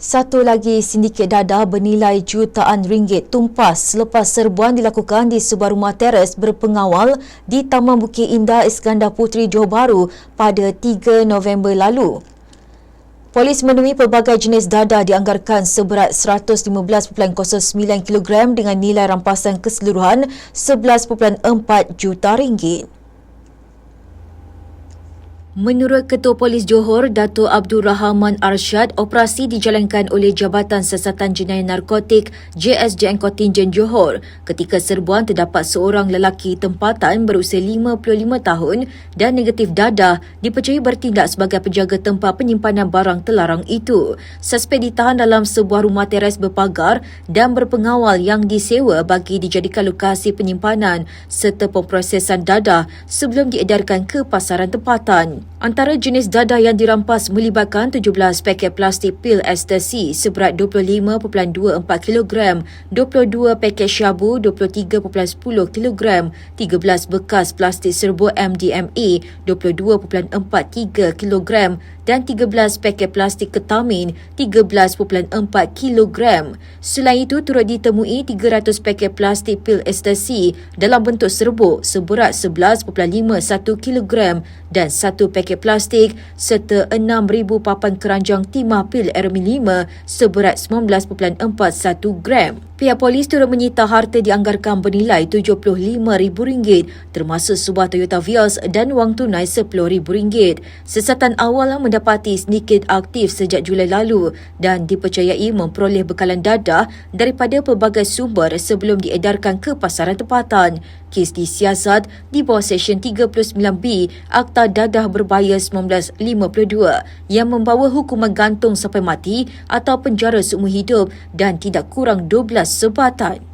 Satu lagi sindiket dadah bernilai jutaan ringgit tumpas selepas serbuan dilakukan di sebuah rumah teres berpengawal di Taman Bukit Indah Iskandar Puteri Johor Bahru pada 3 November lalu. Polis menemui pelbagai jenis dadah dianggarkan seberat 115.09 kg dengan nilai rampasan keseluruhan 11.4 juta ringgit. Menurut Ketua Polis Johor, Dato' Abdul Rahman Arsyad, operasi dijalankan oleh Jabatan Siasatan Jenayah Narkotik JSJN Kontingen Johor ketika serbuan terdapat seorang lelaki tempatan berusia 55 tahun dan negatif dadah dipercayai bertindak sebagai penjaga tempat penyimpanan barang terlarang itu. Suspek ditahan dalam sebuah rumah teres berpagar dan berpengawal yang disewa bagi dijadikan lokasi penyimpanan serta pemprosesan dadah sebelum diedarkan ke pasaran tempatan. Antara jenis dadah yang dirampas melibatkan 17 paket plastik pil ekstasi seberat 25.24 kg, 22 paket syabu 23.10 kg, 13 bekas plastik serbuk MDMA 22.43 kg dan 13 paket plastik ketamin 13.4 kg. Selain itu turut ditemui 300 paket plastik pil ekstasi dalam bentuk serbuk seberat 11.51 kg dan 1 paket plastik serta 6,000 papan keranjang timah pil RM5 seberat 19.41 gram. Pihak polis turut menyita harta dianggarkan bernilai RM75,000 termasuk sebuah Toyota Vios dan wang tunai RM10,000. Sesatan awal mendapati sedikit aktif sejak Julai lalu dan dipercayai memperoleh bekalan dadah daripada pelbagai sumber sebelum diedarkan ke pasaran tempatan. Kes disiasat di bawah Seksyen 39B Akta Dadah Berbahaya 1952 yang membawa hukuman gantung sampai mati atau penjara seumur hidup dan tidak kurang 12 sebatan.